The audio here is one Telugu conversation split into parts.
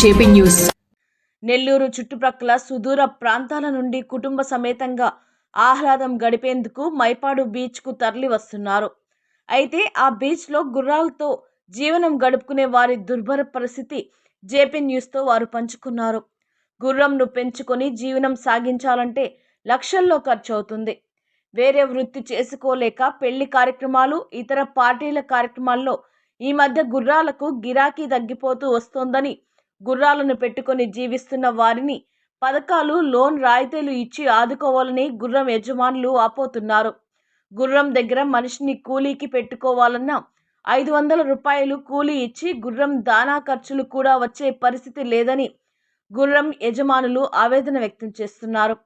JP news. నెల్లూరు చుట్టుప్రక్కల సుదూర ప్రాంతాల నుండి కుటుంబ సమేతంగా ఆహ్లాదం గడిపేందుకు మైపాడు బీచ్కు తరలి వస్తున్నారు. అయితే ఆ బీచ్లో గుర్రాలతో జీవనం గడుపుకునే వారి దుర్భర పరిస్థితి జేపీ న్యూస్తో వారు పంచుకున్నారు. గుర్రంను పెంచుకొని జీవనం సాగించాలంటే లక్షల్లో ఖర్చు అవుతుంది వేరే వృత్తి చేసుకోలేక పెళ్ళి కార్యక్రమాలు ఇతర పార్టీల కార్యక్రమాల్లో ఈ మధ్య గుర్రాలకు గిరాకీ తగ్గిపోతూ వస్తోందని గుర్రాలను పెట్టుకొని జీవిస్తున్న వారిని పథకాలు లోన్ రాయితీలు ఇచ్చి ఆదుకోవాలని గుర్రం యజమానులు ఆపోతున్నారు. గుర్రం దగ్గర మనిషిని కూలీకి పెట్టుకోవాలన్నా ఐదు వందల రూపాయలు కూలీ ఇచ్చి గుర్రం దానా ఖర్చులు కూడా వచ్చే పరిస్థితి లేదని గుర్రం యజమానులు ఆవేదన వ్యక్తం చేస్తున్నారు.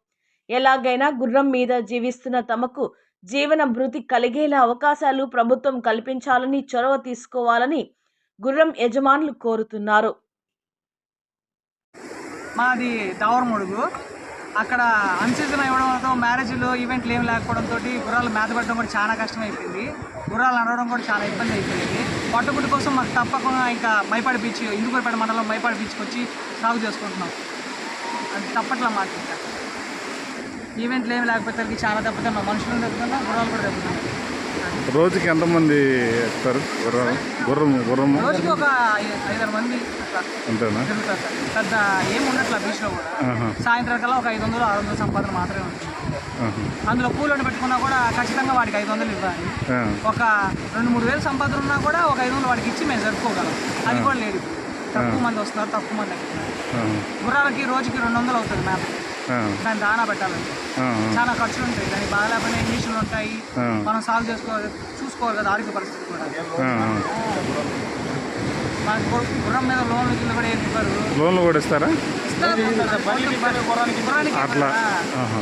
ఎలాగైనా గుర్రం మీద జీవిస్తున్న తమకు జీవన భృతి కలిగేలా అవకాశాలు ప్రభుత్వం కల్పించాలని చొరవ తీసుకోవాలని గుర్రం యజమానులు కోరుతున్నారు. మాది దావరమడుగు. అక్కడ అన్సీజన్ ఇవ్వడంతో మ్యారేజ్లు ఈవెంట్లు ఏం లేకపోవడంతో గుర్రాలు మేత పెట్టడం కూడా చాలా కష్టం గుర్రాలు నడవడం కూడా చాలా ఇబ్బంది అయిపోయింది. పట్టుబుట్టు కోసం మాకు తప్పకుండా ఇంకా మైపాడి బీచ్ ఇందుకూరుపేట మండలం మైపాడి బీచ్కి వచ్చి సాగు చేసుకుంటున్నాం. అది తప్పట్లా మాకు ఇంకా. ఈవెంట్లు ఏమి లేకపోతే చాలా దెబ్బతిన్నాం. మనుషులను దెబ్బతిన్నాం గుర్రాలు కూడా దెబ్బతిన్నాం. రోజుకి ఎంతమంది ఎక్కుతారు గుర్రం గుర్రం రోజుకి ఒక ఐదారు మంది అంతేనా? పెద్ద ఏమి ఉండట్లా బీచ్లో కూడా. సాయంత్రం కల్లా ఒక ఐదు వందలు ఆరు వందలు సంపాదన మాత్రమే ఉంటుంది. అందులో కూలీని పెట్టుకున్నా కూడా ఖచ్చితంగా వాడికి ఐదు వందలు ఇవ్వాలి. ఒక రెండు మూడు వేలు సంపాదన ఉన్నా కూడా ఒక ఐదు వందలు వాడికి ఇచ్చి మేము జరుపుకోగలం అది కూడా లేదు. తక్కువ మంది వస్తున్నారు తక్కువ మంది ఎక్కుతున్నారు గుర్రాలకి రోజుకి రెండు వందలు అవుతుంది మ్యాప్ ఆ, దాన్ని దానా పెట్టాలంటే. చాలా ఖర్చులు ఉంటాయి దానికి బాగా లేకపోయినా ఇంగ్లీషులు ఉంటాయి. మనం సాల్వ్ చేసుకోవాలి. చూసుకోవాలి కదా ఆరోగ్య పరిస్థితి కూడా. గుర్రం మీద లోన్లు కింద కూడా ఏమి ఇవ్వరు. లోన్లు కూడా ఇస్తారా? అట్లా.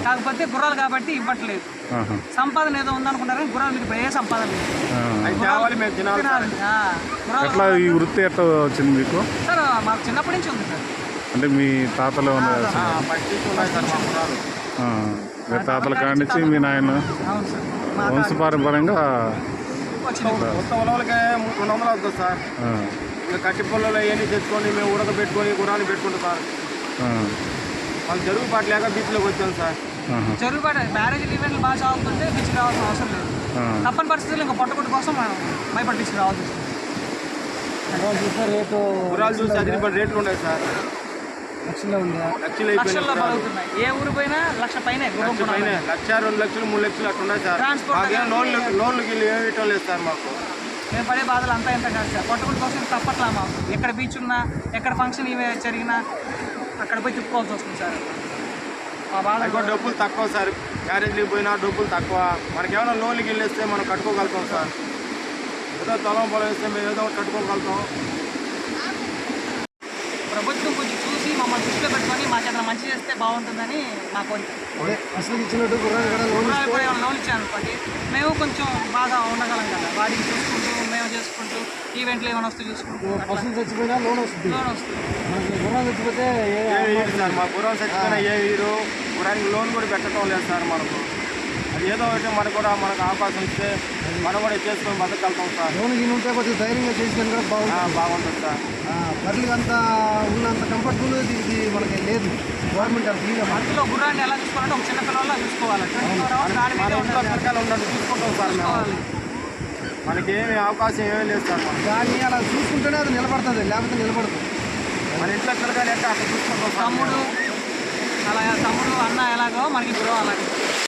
కాకపోతే గుర్రాలు కాబట్టి ఇవ్వట్లేదు. సంపాదన ఏదో ఉందనుకుంటారు కానీ గుర్రాలు మీకు ఏ సంపాదన. లేదు ఎట్లా ఈ వృత్తి ఎట్లా వచ్చింది మీకు? సార్ మాకు చిన్నప్పటి నుంచి ఉంది సార్. అంటే మీ తాతలు? ఆ, మీ తాతల కాడి నుంచి మీ నాయన కొత్త ఉలవలకే రెండు వందలు అవుతుంది సార్. కట్టి పొలంలో అవన్నీ తెచ్చుకొని మేము ఉడకబెట్టుకొని గుర్రాన్ని పెట్టుకుంటాం సార్. ఆ, మాకు జరుగు పాట లేక బీచ్లోకి వచ్చాం సార్. చెరువుపాట మ్యారేజ్ ఈవెంట్లు బాగా సాగుతుంటే బీచ్కి రావాల్సిన అవసరం లేదు. తప్పని పరిస్థితుల్లో ఇంకా పొట్టకొట్టు కోసం మనం మైపట్ బీచ్కి రావాల్సి వస్తుంది. గుర్రాలు చూసి అదిరిపడి రేట్లు ఉన్నాయి సార్. లక్షలు లక్షల్లో గుర్రాలు. పలుకుతున్నాయి ఏ ఊరు పోయినా లక్ష పైన గుర్రం లక్ష పైన. లక్ష రెండు లక్షలు మూడు లక్షలు అట్లా ఉన్నాయి సార్. Transport మాకేం లోన్లు లోన్లు గిల్లు ఏమి ఇవ్వటం లేదు సార్ మాకు. మేము పడే బాధలు అంతా ఎంత కాదు సార్. పొట్టకొట్టు కోసం తప్పట్లా మాకు. ఎక్కడ బీచ్ ఉన్నా ఎక్కడ ఫంక్షన్ ఇవే జరిగినా అక్కడ పోయి తిప్పుకోవాల్సి వస్తుంది సార్. మా బాధ కూడా. డబ్బులు తక్కువ సార్. మ్యారేజ్కి పోయినా డబ్బులు తక్కువ. మనకేమైనా లోన్లు గిల్లు ఇస్తే మనం కట్టుకోగలుగుతాం సార్. ఏదో తొలం పొలం ఇస్తే మేము ఏదో ఒకటి కట్టుకోగలుగుతాం. ప్రభుత్వం మమ్మల్ని దృష్టిలో పెట్టుకొని మాకు ఏదైనా మంచి చేస్తే బాగుంటుందని మా కోరిక. అసలు ఇచ్చినట్టు గుర్రాలు కూడా గుర్రాలు కూడా ఏమైనా లోన్ ఇచ్చారనుకోండి మేము కొంచెం బాగా ఉండగలం కదా. వాటికి చూసుకుంటూ మేము చేసుకుంటూ ఈవెంట్లు ఏమైనా వస్తే చూసుకుంటూ అట్లా. చచ్చిపోయినా లోన్ వస్తుంది. లోన్ వస్తుంది. మనకి గుర్రం చచ్చిపోతే సార్. మా గుర్రం చచ్చిపోయినా ఏ హీరో గుర్రానికి లోన్ కూడా పెట్టడం లేదు సార్ మనకు. ఏదో ఒకటి మనకు కూడా మనకు అవకాశం ఇస్తే మనం కూడా చేసుకొని బతకగలుగుతాం సార్. లోన్ గిన్ ఉంటే కొద్దిగా ధైర్యంగా చేసేదాన్ని కూడా బాగుంటుంది. ఆ, బాగుంటుంది సార్. బర్రెలకి అంత ఉన్నంత కంఫర్టబుల్ ఇది మనకి లేదు. గవర్నమెంట్ అంత ఫ్రీగా అందులో గుర్రాన్ని ఎలా చూసుకోవాలంటే ఒక చిన్న పిల్లల్లో చూసుకోవాలి. మన మీద ఇంట్లో ఉన్నట్టు చూసుకుంటాం సార్ మేము. మనకి ఏమి అవకాశం ఏమీ లేదు సార్. దాన్ని అలా చూసుకుంటేనే అది నిలబడుతుంది లేకపోతే నిలబడదు. మన ఇంట్లో ఎట్లా అట్లా చూసుకుంటాం తమ్ముడు అలా తమ్ముడు అన్న ఎలాగో మనకి గురువు అలాగే.